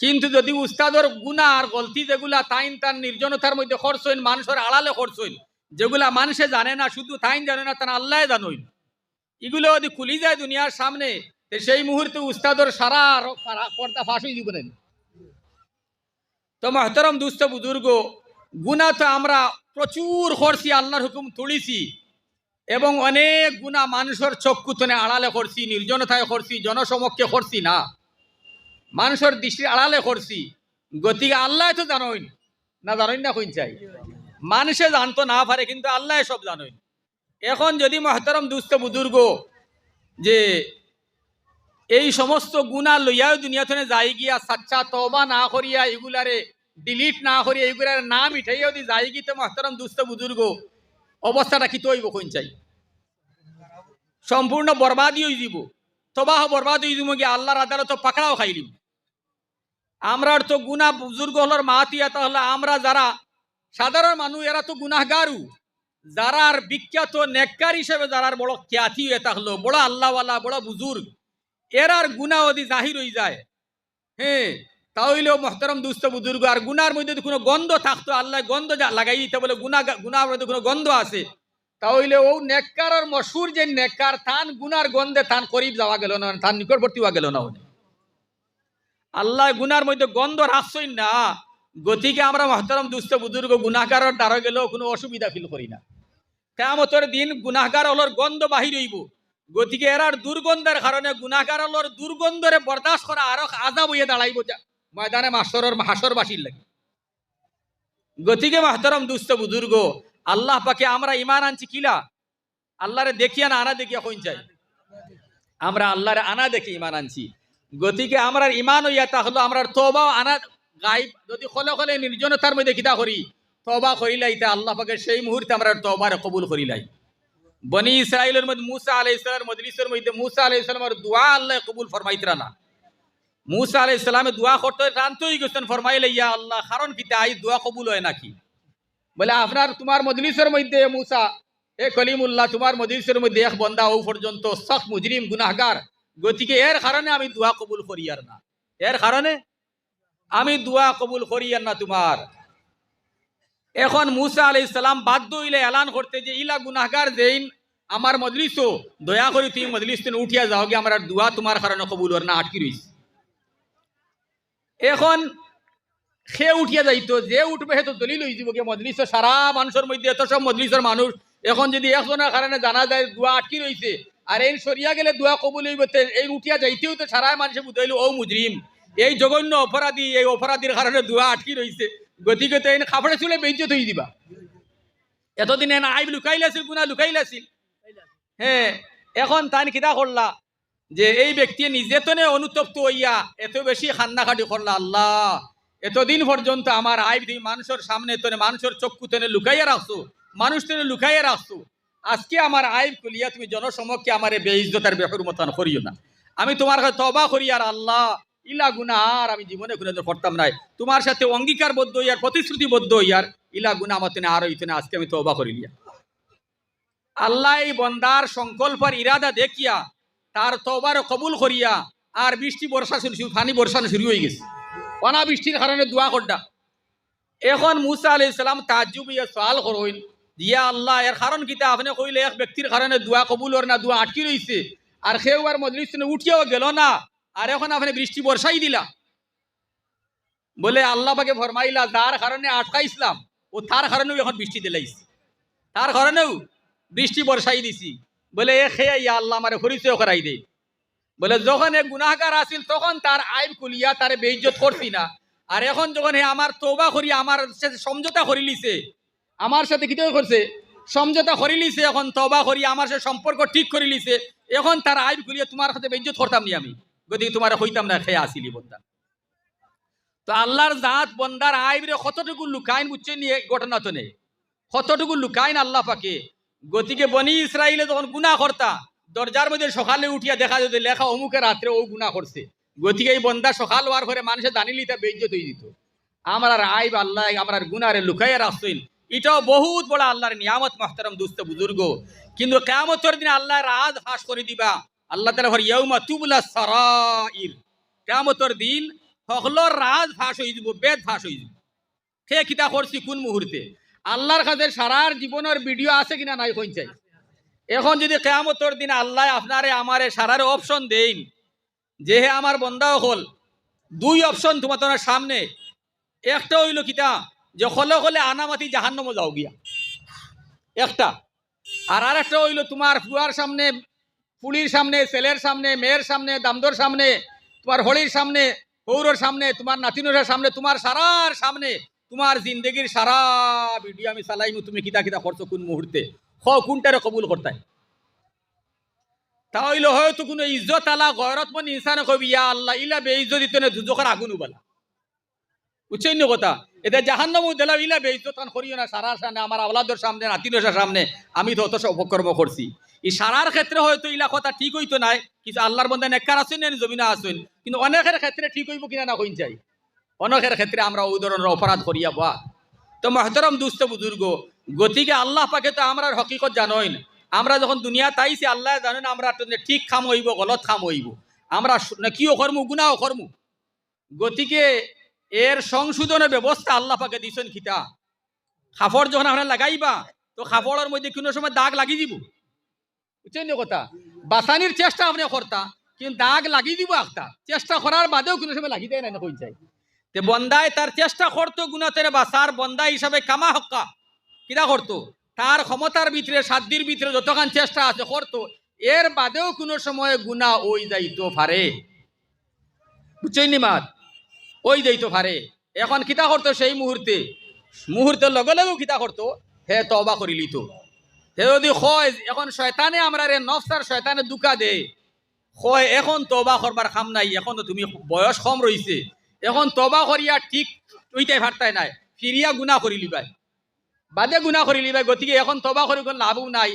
কিন্তু যদি উস্তাদর গুণা আর গলতি যেগুলা তাইন তার নির্জনতার মধ্যে খরচ হইন মানুষের আড়ালে খরচ হইন যেগুলা মানুষে জানে না, শুধু তাইন জানে না, তার আল্লাহ জানইন। এগুলো যদি খুলি যায় দুনিয়ার সামনে সেই মুহূর্তে উস্তাদর সারা পর্দা ফাঁস হয়ে দিব তো মহতরম দুস্থ বুজুর্গ, গুণা তো আমরা প্রচুর করছি আল্লাহর হুকুম তুলিছি, এবং অনেক গুণা মানুষের চক্ষুতনে আড়ালে করছি নির্জনতায় করছি জনসমক্ষে করছি না। মানুষের দৃষ্টির আড়ালে করছি। গতিকে আল্লাহ তো জানোইন। না জানোইন না কইন চাই। মানুষে জানতো না পারে, কিন্তু আল্লাহ সব জানোইন। এখন যদি মহতরম দুস্থ বুজুর্গ যে এই সমস্ত গুণা লইয়াও দুনিয়াথনে যাই গিয়া সাচ্চা তবা না করিয়া এগুলারে ডিলিট না করিয়া এগুলার নাম মিঠাইয়া যদি যাই গিতে মহতরম দুস্থ বুজুর্গ, অবস্থাটা কি তৈব কোন চাই? সম্পূর্ণ বরবাদই হয়ে যাব তবাহ বরবাদ হয়ে যাব গিয়ে আল্লাহর আদালত পাকড়াও খাইলিম। আমরার তো গুণা বুজুর্গ হলার মাতিয়া তাহলে আমরা যারা সাধারণ মানুষ এরা তো গুনাহগারু। যারার বিখ্যাত নেককার হিসেবে যারার বড় খ্যাতি এটা হলো, বড় আল্লাহওয়ালা, বড় বুজুর্গ, এরার গুণা যদি জাহির হয়ে যায় হ্যাঁ তাহলেও মহতরম দুস্থ বুজুর্গ, আর গুনার মধ্যে যদি কোনো গন্ধ থাকতো, আল্লাহ গন্ধ লাগাই দিতে বলে গুনা গুনার মধ্যে কোনো গন্ধ আছে তাহলে ও নেককার মশুর যে নেককার থান গুনার গন্ধে থান করিব যাওয়া গেল না থান নিকটবর্তী হওয়া গেল না আল্লাহ গুনার মধ্যে গন্ধ রাখছই না। গতিকে আমরা মহতরম দুস্থ বুজুর্গ গুনাহগারের দ্বারা গেলেও কোনো অসুবিধা ফিল করি না। কেমতর দিন গুনাহগার হলোর গন্ধ বাহির হইব। গতিকে এরার দুর্গন্ধের কারণে গুনাহগার হলোর দুর্গন্ধরে বরদাস্ত করা আরও আজাব হইয়া দাঁড়াইব ময়দানে মাসরের হাসর বাসির লাগে। গতিকে মাহতরম দুস্থ বুজুর্গ, আল্লাহ পাকে আমরা ইমান আনছি কিলা? আল্লাহরে দেখিয়া না আনা দেখিয়া কইন চাই? আমরা আল্লাহরে আনা দেখি ইমান আনছি। গতিকে আমরা ইমান হইয়া তাহলে আমরা তবাও আনা গাইব। যদি খলে খলে নির্জনতার মধ্যে কিতা করি তবা করিলাই তা আল্লাহ পাকে সেই মুহূর্তে আমরা তবার কবুল করিলাই। বনি ইসরায়েলের মধ্যে, মুসা আলাই ইসলামের মজলিসের মধ্যে, মুসা আলাই ইসলামের দোয়া আল্লাহ কবুল ফরমাইতরা না। মুসা আলাই ইসলামে দোয়া করতে টানতেই গেছেন, ফরমাইলে, ইয়া আল্লাহ, কারণ কিতা আই দোয়া কবুল হয় নাকি? বলে, আপনার তোমার মজলিসের মধ্যে, মুসা, এ কলিমুল্লাহ, তোমার মজলিসের মধ্যে এক বন্দা ও পর্যন্ত সখ মুজরিম, গুনাহগার গতিকে এর কারণে আমি দোয়া কবুল করি আর না। এর কারণে আমি দোয়া কবুল করি আর না তোমার। এখন মুসা আলাই ইসলাম বাধ্য হইলে এলান করতে যে, ইলা গুনাহগার যেইন, আমার মজলিসও, দয়া করি তুমি মজলিস তুমি উঠিয়া যাও গে আমার দোয়া তোমার কারণে কবুল আর না, আটকি রইছে এখন সে উঠিয়া যাইতো, যে উঠবে সে তো দলিল হয়ে যাব মজলিস সারা মানুষের মধ্যে, এত সব মজলিসের মানুষ। এখন যদি একজনের কারণে জানা যায় দোয়া আটকি রইছে আর এই সরিয়া গেলে দোয়া কবুল হইব এই উঠিয়া যাইতেও তো সারা মানুষে বুঝাইল, ও মুজরিম, এই জঘন্য অপরাধী, এই অপরাধীর কারণে দোয়া আটকি রইছে। গতিকে তো এই খাপড়ে চুলে বেজ্জত হয়ে দিবা। এতদিন এনে আইব লুকাইলাছিল গুনা লুকাইলাছিল। হ্যাঁ এখন তাই কিতা করলা? যে এই ব্যক্তি নিজে তো অনুতপ্ত হইয়া এত বেশি খান্নাখাটি করলা, আল্লাহ, এতদিন পর্যন্ত আমার আইব মানুষের সামনে তনে মানুষের চক্ষু তেনে লুকাইয়া রাখছো, মানুষ তেনে লুকাইয়া রাখছো। আজকে আমার আইব খুলিয়া তুমি জনসমক্ষে আমার বেইজ্জতার বেহর মতন করিও না। আমি তোমার কাছে তবা করি, আর আল্লাহ, ইলা গুনা আর আমি জীবনে কোনো করতাম নাই। তোমার সাথে অঙ্গীকারবদ্ধ হইয়ার প্রতিশ্রুতিবদ্ধ হইয়ার ইলা গুনা আমার তেনে আর হইতে না আজকে আমি তবা করিলিয়া আল্লাহ এই বন্দার সংকল্পের ইরাদা দেখিয়া, তার তবার কবুল করিয়া, আর বৃষ্টি বর্ষা শুরু পানি বর্ষানো শুরু হয়ে গেছে। অনা বৃষ্টির কারণে দোয়া করডা। এখন মুসা আলি ইসলাম তাজ্জুব ইয়া সওয়াল করইন দিয়া আল্লাহ, এর কারণ কিতা আপনি কইলে এক ব্যক্তির কারণে দোয়া কবুল হর না দোয়া আটকি রইছে আর সেও আর মজলিস উঠিয়াও গেল না। আর এখন আপনি বৃষ্টি বর্ষাই দিলা। বলে আল্লাহ পাকে ফরমাইলা যার কারণে আটকাইছিলাম ও তার কারণেও এখন বৃষ্টি দিলাইছে তার কারণেও বৃষ্টি বর্ষাই দিছি। বলে এ খেয়ে ইয়া আল্লাহ আমার পরিচয় করাই দে। বলে যখন এ গুনাহগার আসিল তখন তার আইব খুলিয়া তার বেইজ্জত করছি না। আর এখন যখন হে আমার তৌবা করি আমার সমঝোতা করি লিছে আমার সাথে কিতে করছে? সমঝোতা করি লিছে এখন তবা করি, আমার সাথে সম্পর্ক ঠিক করে লিছে এখন তার আইব খুলিয়া তোমার সাথে বেইজ্জত করতাম নি আমি। গতিকে তোমার হইতাম না, খেয়ে আসিলি বন্দা তো আল্লাহর জাত বন্দার আইব রে কতটুকু লুকাইন বুঝছে নিয়ে ঘটনা তো নেই। কতটুকু লুকাইন আল্লাহ পাকে। গতিকে বনি ইসরায়েলে যখন গুণা করতা, দরজার মধ্যে সকালে উঠিয়া দেখা যেত, লেখা অমুকে রাত্রে ও গুণা করছে। গতিকে এই বন্দা সকাল হওয়ার পরে মানুষে জানিলি তা বেজ্জত হয়ে দিত আমার আইব আল্লাহ, আমার গুনারে লুকাইয়া রাখছেন। এটাও বহুত বড় আল্লাহর নিয়ামত, মাহতারাম দুস্থ বুজুর্গ। কিন্তু কেমতর দিন আল্লাহ রাজ ফাঁস করে দিবা। আল্লাহ তালা ভর ইয়ৌমা তুবলা সরাইর। কেমতর দিন সকলর রাজ ফাঁস হয়ে যাব, বেদ ফাঁস হয়ে যাব। সে কিতা করছি, কোন মুহূর্তে? আল্লাহর কাছে সারার জীবনের ভিডিও আছে কিনা নাই কইন চাই। এখন যদি কেয়ামতর দিন আল্লাহ আপনারে আমারে সারার অপশন দেইন যে হে আমার বন্দা হল দুই অপশন তোমার তোমার সামনে। একটা হইল কিতা? যে হলে হলে আনামাতি জাহান্নমো যাও গিয়া। একটা। আর আর একটা হইল তোমার ফুয়ার সামনে, পুলির সামনে ছেলের সামনে, মেয়ের সামনে, দামদর সামনে, তোমার হলির সামনে পৌরর সামনে, তোমার নাতিনুরের সামনে, তোমার সারার সামনে, তোমার জিন্দগির সারা ভিডিও আমি চালাইমু, তুমি কিতা কিতা করছ কোন মুহূর্তে? হ, কোনটারে কবুল করতাই? তা হইল হয়তো কোনো ইজ্জত আলা গয়রতমন ইনসানে কবি ইয়া আল্লাহ, ইলা বেইজ্জত দিতে না দুজকের আগুন উবালা। না কথা। এটা জাহান্নামু দিলা ইলা বেইজ্জত কান করিও না, সারার সামনে, আমার আওলাদের সামনে নাতিনের সামনে, আমি তো অত অপকর্ম করছি। এই সারার ক্ষেত্রে হয়তো ইলা কথা ঠিক হইতো নাই কিছু আল্লাহর বন্ধা নেককার আসুন না জমিনা আসুন কিন্তু অনেকের ক্ষেত্রে ঠিক হইব কিনা না কইন চাই অনেকের ক্ষেত্রে আমরা ওই ধরনের অপরাধ করিয়া বা তো মহতরম দুস্থ বুজুর্গ, গতিকে আল্লাহ পাকে তো আমরা হকিকত জানোই না আমরা যখন দুনিয়া তাইছি, আল্লাহ জানেন আমরা ঠিক খাম হইব, গলত খাম হইব। আমরা সু- না কিও কর্মু গুনাও কর্মু। গতিকে এর সংশোধনের ব্যবস্থা আল্লাহ পাকে দিছেন খিতা। খাফড় যখন আমরা লাগাইবা, তো খাফড়ের মধ্যে কোনো সময় দাগ লাগিয়ে দিব। বুঝছেন কথা? বাসানির চেষ্টা আপনি করতা, কিন্তু দাগ লাগিয়ে দিব একটা চেষ্টা করার বাদেও কোনো সময় লাগিয়ে দেয় না কই চাই তে বন্দায় তার চেষ্টা করতো গুণাতের বাসার বন্দা হিসাবে কামা হক্কা। কিরা করতো? তার ক্ষমতার ভিতরে, সাধ্যের ভিতরে যতক্ষণ চেষ্টা আছে করতো, এর বাদেও কোনো সময় গুণা ওই যাইতো পারে। বুঝছেন মাত? ওই যাইতো পারে এখন কিতা করতো সেই মুহূর্তে? মুহূর্তের লগে লগেও কিতা করতো? হে তবা করি লিত। হে যদি হয় এখন শয়তানে আমরা রে নফসার শয়তানে দুকা দে। হয় এখন তবা করবার খাম নাই, এখন তুমি বয়স কম রইছে। এখন তবা করিয়া ঠিক ওইটাই ভারতাই নাই। ফিরিয়া গুণা করি লিবাই বাদে গুণা করি লিবাই গতিকে এখন তবা করি কোনো লাভও নাই।